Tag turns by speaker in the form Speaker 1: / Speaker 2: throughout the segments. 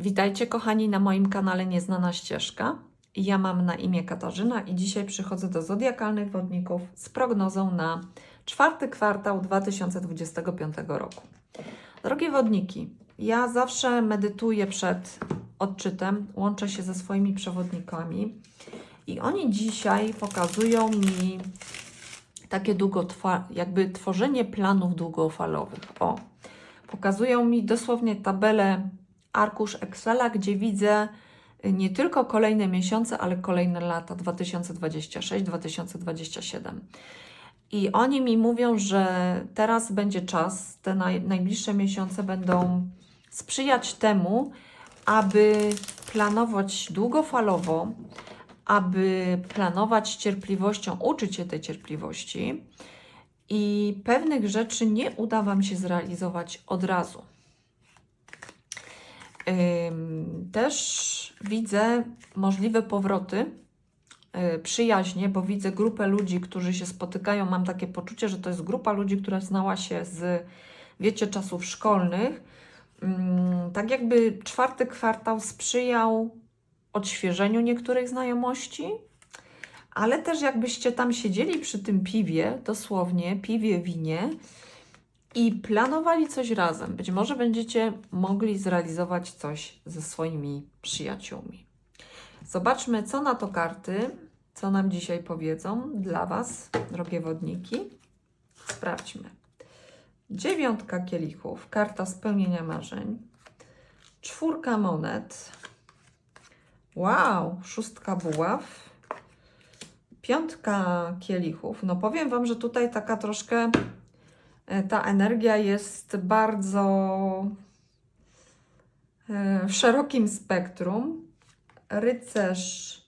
Speaker 1: Witajcie kochani na moim kanale Nieznana Ścieżka. Ja mam na imię Katarzyna i dzisiaj przychodzę do zodiakalnych wodników z prognozą na czwarty kwartał 2025 roku. Drogie wodniki, ja zawsze medytuję przed odczytem, łączę się ze swoimi przewodnikami i oni dzisiaj pokazują mi takie długotrwa, jakby tworzenie planów długofalowych. O, pokazują mi dosłownie tabelę arkusz Excela, gdzie widzę nie tylko kolejne miesiące, ale kolejne lata 2026-2027. I oni mi mówią, że teraz będzie czas, te naj, najbliższe miesiące będą sprzyjać temu, aby planować długofalowo, aby planować cierpliwością, uczyć się tej cierpliwości i pewnych rzeczy nie uda Wam się zrealizować od razu. Też widzę możliwe powroty, y, przyjaźnie, bo widzę grupę ludzi, którzy się spotykają. Mam takie poczucie, że to jest grupa ludzi, która znała się z, wiecie, czasów szkolnych. Tak jakby czwarty kwartał sprzyjał odświeżeniu niektórych znajomości, ale też jakbyście tam siedzieli przy tym piwie, dosłownie, piwie, winie, i planowali coś razem. Być może będziecie mogli zrealizować coś ze swoimi przyjaciółmi. Zobaczmy, co na to karty, co nam dzisiaj powiedzą dla Was, drogie wodniki. Sprawdźmy. Dziewiątka kielichów, karta spełnienia marzeń. Czwórka monet. Wow, szóstka buław. Piątka kielichów. No powiem Wam, że tutaj taka troszkę ta energia jest bardzo e, w szerokim spektrum. Rycerz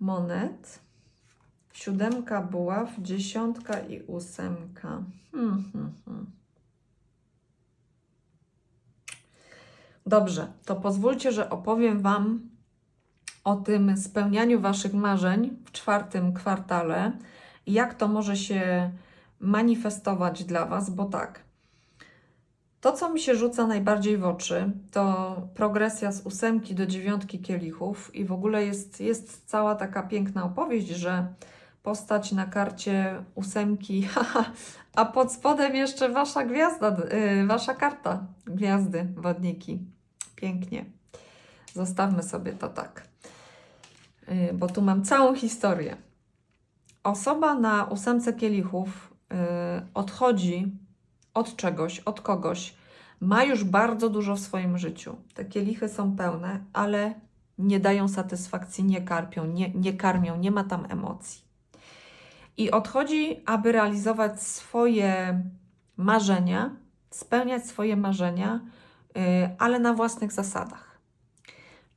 Speaker 1: monet, siódemka buław, dziesiątka i ósemka. Hmm, hmm, hmm. Dobrze, to pozwólcie, że opowiem Wam o tym spełnianiu Waszych marzeń w czwartym kwartale jak to może się manifestować dla Was, bo tak. To, co mi się rzuca najbardziej w oczy, to progresja z ósemki do dziewiątki kielichów i w ogóle jest, jest cała taka piękna opowieść, że postać na karcie ósemki, a pod spodem jeszcze wasza gwiazda, yy, wasza karta gwiazdy, wodniki. Pięknie. Zostawmy sobie to tak, yy, bo tu mam całą historię. Osoba na ósemce kielichów odchodzi od czegoś, od kogoś, ma już bardzo dużo w swoim życiu. Te kielichy są pełne, ale nie dają satysfakcji, nie karpią, nie, nie karmią, nie ma tam emocji. I odchodzi, aby realizować swoje marzenia, spełniać swoje marzenia, yy, ale na własnych zasadach.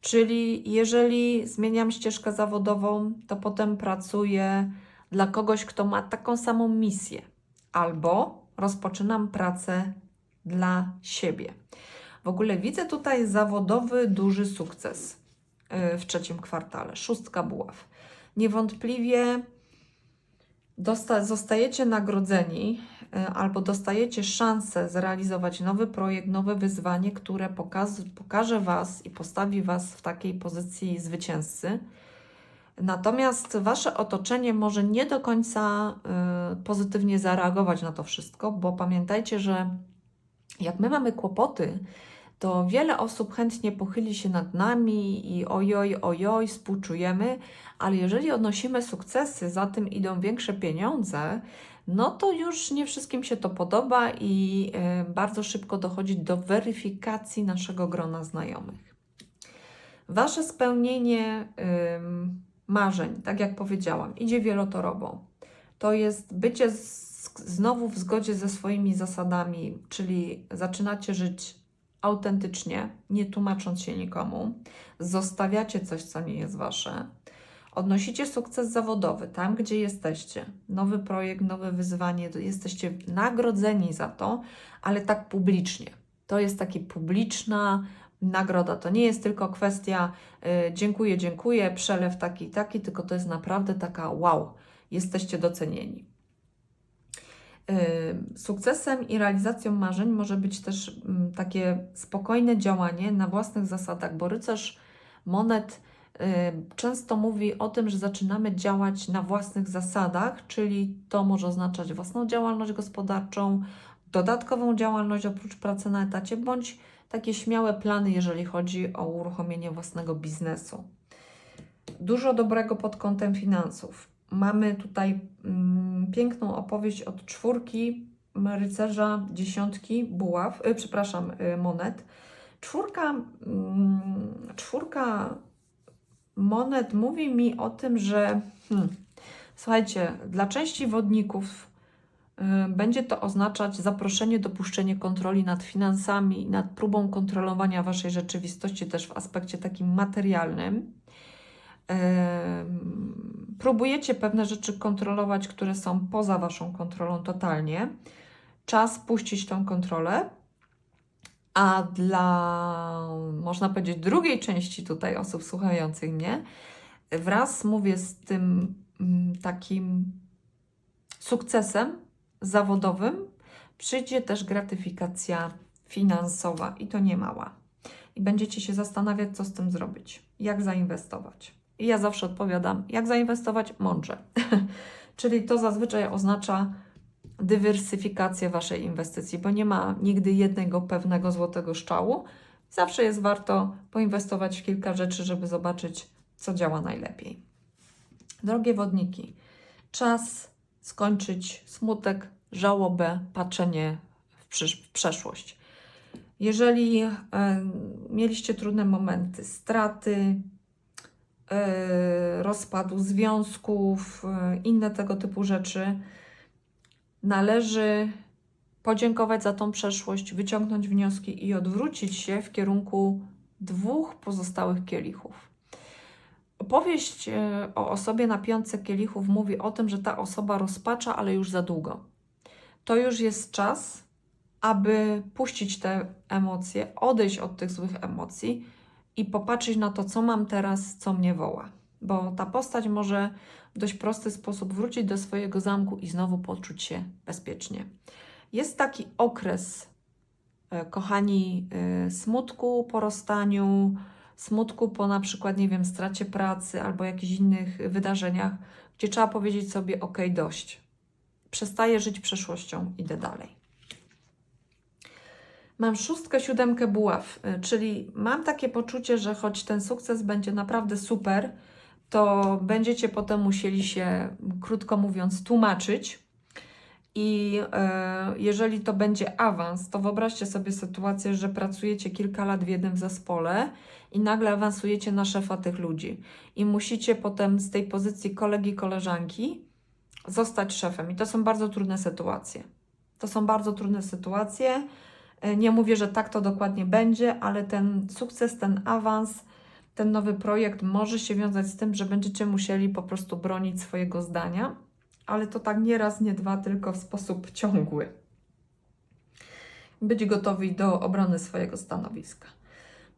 Speaker 1: Czyli jeżeli zmieniam ścieżkę zawodową, to potem pracuję dla kogoś, kto ma taką samą misję, albo rozpoczynam pracę dla siebie. W ogóle widzę tutaj zawodowy duży sukces yy, w trzecim kwartale. Szóstka buław. Niewątpliwie zostajecie nagrodzeni yy, albo dostajecie szansę zrealizować nowy projekt, nowe wyzwanie, które pokaże Was i postawi Was w takiej pozycji zwycięzcy. Natomiast wasze otoczenie może nie do końca y, pozytywnie zareagować na to wszystko, bo pamiętajcie, że jak my mamy kłopoty, to wiele osób chętnie pochyli się nad nami i ojoj, ojoj, współczujemy, ale jeżeli odnosimy sukcesy, za tym idą większe pieniądze, no to już nie wszystkim się to podoba i y, bardzo szybko dochodzi do weryfikacji naszego grona znajomych. Wasze spełnienie ym, marzeń, tak jak powiedziałam, idzie wielotorowo. To jest bycie z, znowu w zgodzie ze swoimi zasadami, czyli zaczynacie żyć autentycznie, nie tłumacząc się nikomu, zostawiacie coś, co nie jest wasze, odnosicie sukces zawodowy tam, gdzie jesteście. Nowy projekt, nowe wyzwanie, jesteście nagrodzeni za to, ale tak publicznie. To jest taki publiczna nagroda. To nie jest tylko kwestia y, dziękuję, dziękuję, przelew taki, taki, tylko to jest naprawdę taka wow, jesteście docenieni. Y, Sukcesem i realizacją marzeń może być też mm, takie spokojne działanie na własnych zasadach, bo rycerz monet y, często mówi o tym, że zaczynamy działać na własnych zasadach, czyli to może oznaczać własną działalność gospodarczą, dodatkową działalność oprócz pracy na etacie, bądź takie śmiałe plany, jeżeli chodzi o uruchomienie własnego biznesu. Dużo dobrego pod kątem finansów. Mamy tutaj mm, piękną opowieść od czwórki rycerza dziesiątki buław, y, przepraszam, y, monet. Czwórka, mm, czwórka monet mówi mi o tym, że hmm, słuchajcie, dla części wodników będzie to oznaczać zaproszenie, dopuszczenie kontroli nad finansami i nad próbą kontrolowania waszej rzeczywistości też w aspekcie takim materialnym. Próbujecie pewne rzeczy kontrolować, które są poza waszą kontrolą totalnie. Czas puścić tą kontrolę. A dla, można powiedzieć, drugiej części tutaj osób słuchających mnie, wraz mówię z tym mm, takim sukcesem zawodowym, przyjdzie też gratyfikacja finansowa i to nie mała. I będziecie się zastanawiać, co z tym zrobić, jak zainwestować. I ja zawsze odpowiadam, jak zainwestować mądrze. Czyli to zazwyczaj oznacza dywersyfikację Waszej inwestycji, bo nie ma nigdy jednego pewnego złotego szczału. Zawsze jest warto poinwestować w kilka rzeczy, żeby zobaczyć, co działa najlepiej. Drogie wodniki, czas skończyć smutek, żałobę, patrzenie w, przysz- w przeszłość. Jeżeli e, mieliście trudne momenty, straty, e, rozpadu związków, e, inne tego typu rzeczy, należy podziękować za tą przeszłość, wyciągnąć wnioski i odwrócić się w kierunku dwóch pozostałych kielichów. Opowieść o osobie na piątce kielichów mówi o tym, że ta osoba rozpacza, ale już za długo. To już jest czas, aby puścić te emocje, odejść od tych złych emocji i popatrzeć na to, co mam teraz, co mnie woła. Bo ta postać może w dość prosty sposób wrócić do swojego zamku i znowu poczuć się bezpiecznie. Jest taki okres, e, kochani, e, smutku po rozstaniu, smutku po na przykład, nie wiem, stracie pracy albo jakichś innych wydarzeniach, gdzie trzeba powiedzieć sobie: OK, dość. Przestaję żyć przeszłością, idę dalej. Mam szóstkę, siódemkę buław, y, czyli mam takie poczucie, że choć ten sukces będzie naprawdę super, to będziecie potem musieli się, krótko mówiąc, tłumaczyć. I e, jeżeli to będzie awans, to wyobraźcie sobie sytuację, że pracujecie kilka lat w jednym zespole i nagle awansujecie na szefa tych ludzi. I musicie potem z tej pozycji kolegi, koleżanki zostać szefem. I to są bardzo trudne sytuacje. To są bardzo trudne sytuacje. E, Nie mówię, że tak to dokładnie będzie, ale ten sukces, ten awans, ten nowy projekt może się wiązać z tym, że będziecie musieli po prostu bronić swojego zdania, ale to tak nie raz, nie dwa, tylko w sposób ciągły. Być gotowi do obrony swojego stanowiska.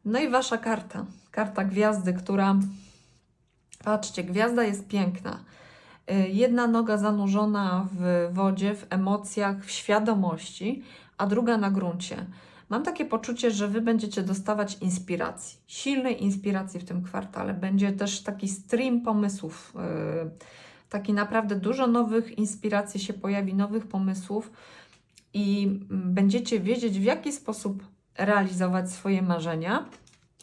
Speaker 1: No i wasza karta, karta gwiazdy, która. Patrzcie, gwiazda jest piękna. Y, Jedna noga zanurzona w wodzie, w emocjach, w świadomości, a druga na gruncie. Mam takie poczucie, że Wy będziecie dostawać inspiracji, silnej inspiracji w tym kwartale. Będzie też taki stream pomysłów, yy, taki naprawdę dużo nowych inspiracji się pojawi, nowych pomysłów i mm, będziecie wiedzieć, w jaki sposób realizować swoje marzenia,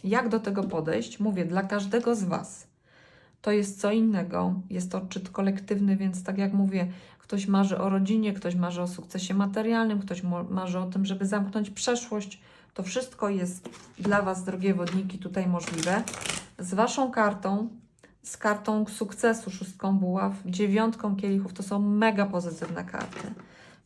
Speaker 1: jak do tego podejść. Mówię, dla każdego z Was. To jest co innego, jest to odczyt kolektywny, więc tak jak mówię, Ktoś marzy o rodzinie, ktoś marzy o sukcesie materialnym, ktoś marzy o tym, żeby zamknąć przeszłość. To wszystko jest dla Was, drogie wodniki, tutaj możliwe. Z Waszą kartą, z kartą sukcesu, szóstką buław, dziewiątką kielichów, to są mega pozytywne karty.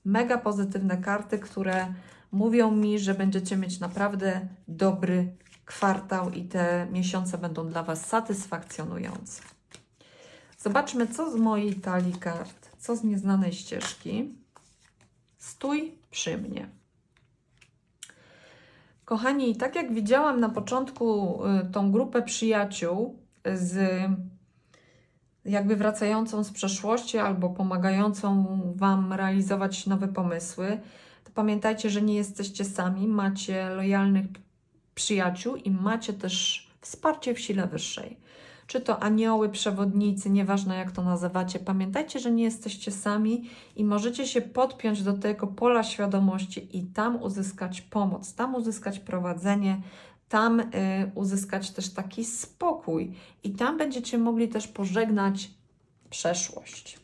Speaker 1: Mega pozytywne karty, które mówią mi, że będziecie mieć naprawdę dobry kwartał i te miesiące będą dla Was satysfakcjonujące. Zobaczmy, co z mojej talii kart, co z nieznanej ścieżki. Stój przy mnie. Kochani, tak jak widziałam na początku y, tą grupę przyjaciół z jakby wracającą z przeszłości albo pomagającą Wam realizować nowe pomysły, to pamiętajcie, że nie jesteście sami, macie lojalnych przyjaciół i macie też wsparcie w sile wyższej. Czy to anioły, przewodnicy, nieważne jak to nazywacie, pamiętajcie, że nie jesteście sami i możecie się podpiąć do tego pola świadomości i tam uzyskać pomoc, tam uzyskać prowadzenie, tam y, uzyskać też taki spokój i tam będziecie mogli też pożegnać przeszłość.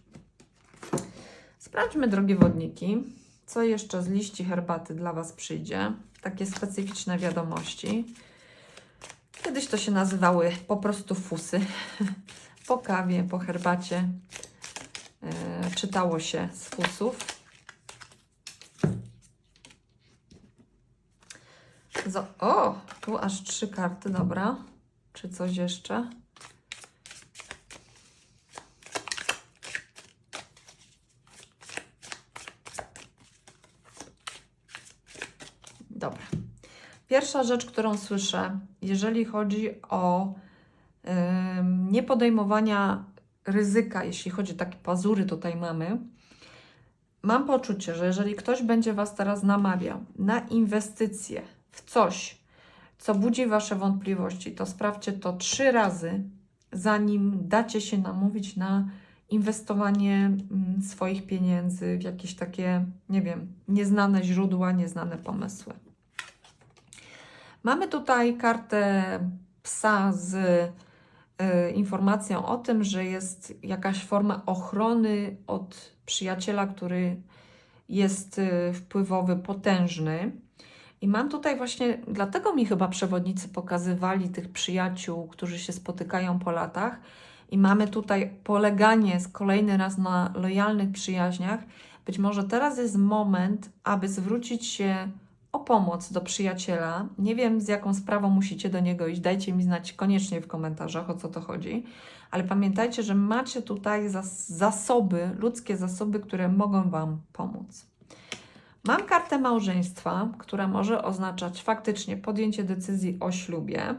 Speaker 1: Sprawdźmy, drogie wodniki, co jeszcze z liści herbaty dla Was przyjdzie. Takie specyficzne wiadomości. Kiedyś to się nazywały po prostu fusy. po kawie, po herbacie e, czytało się z fusów. O, tu aż trzy karty, dobra. Czy coś jeszcze? Dobra. Pierwsza rzecz, którą słyszę, jeżeli chodzi o ym, niepodejmowania ryzyka, jeśli chodzi o takie pazury tutaj mamy, mam poczucie, że jeżeli ktoś będzie Was teraz namawiał na inwestycje w coś, co budzi Wasze wątpliwości, to sprawdźcie to trzy razy, zanim dacie się namówić na inwestowanie mm, swoich pieniędzy w jakieś takie, nie wiem, nieznane źródła, nieznane pomysły. Mamy tutaj kartę psa z y, informacją o tym, że jest jakaś forma ochrony od przyjaciela, który jest y, wpływowy, potężny. I mam tutaj właśnie, dlatego mi chyba przewodnicy pokazywali tych przyjaciół, którzy się spotykają po latach. I mamy tutaj poleganie z kolejny raz na lojalnych przyjaźniach. Być może teraz jest moment, aby zwrócić się o pomoc do przyjaciela. Nie wiem, z jaką sprawą musicie do niego iść. Dajcie mi znać koniecznie w komentarzach, o co to chodzi. Ale pamiętajcie, że macie tutaj zas zasoby, ludzkie zasoby, które mogą Wam pomóc. Mam kartę małżeństwa, która może oznaczać faktycznie podjęcie decyzji o ślubie,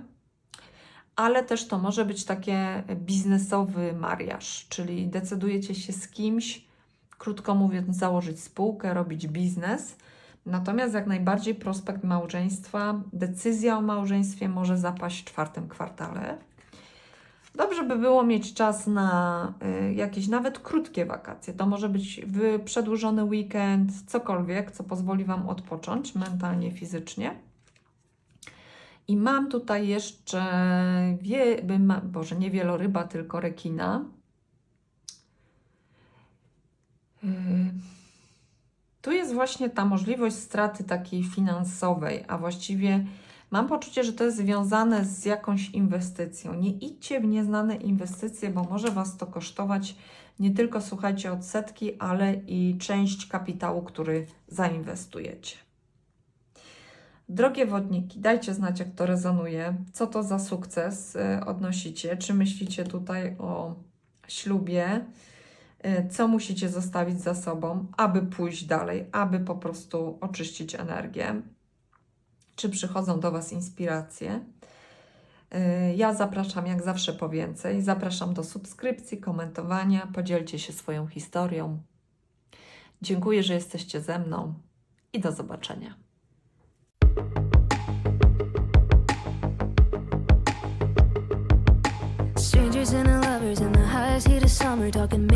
Speaker 1: ale też to może być takie biznesowy mariaż, czyli decydujecie się z kimś, krótko mówiąc, założyć spółkę, robić biznes. Natomiast jak najbardziej prospekt małżeństwa, decyzja o małżeństwie może zapaść w czwartym kwartale. Dobrze by było mieć czas na y, jakieś nawet krótkie wakacje. To może być przedłużony weekend, cokolwiek, co pozwoli Wam odpocząć mentalnie, fizycznie. I mam tutaj jeszcze, wie, ma, Boże, nie wieloryba, tylko rekina. Yy. Tu jest właśnie ta możliwość straty takiej finansowej, a właściwie mam poczucie, że to jest związane z jakąś inwestycją. Nie idźcie w nieznane inwestycje, bo może Was to kosztować nie tylko, słuchajcie, odsetki, ale i część kapitału, który zainwestujecie. Drogie wodniki, dajcie znać, jak to rezonuje, co to za sukces y, odnosicie, czy myślicie tutaj o ślubie, co musicie zostawić za sobą, aby pójść dalej, aby po prostu oczyścić energię, czy przychodzą do Was inspiracje. Y, Ja zapraszam jak zawsze po więcej. Zapraszam do subskrypcji, komentowania. Podzielcie się swoją historią. Dziękuję, że jesteście ze mną i do zobaczenia.
Speaker 2: Strangers and the lovers in the highest heat of summer, talking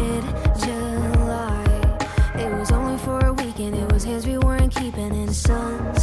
Speaker 2: keeping in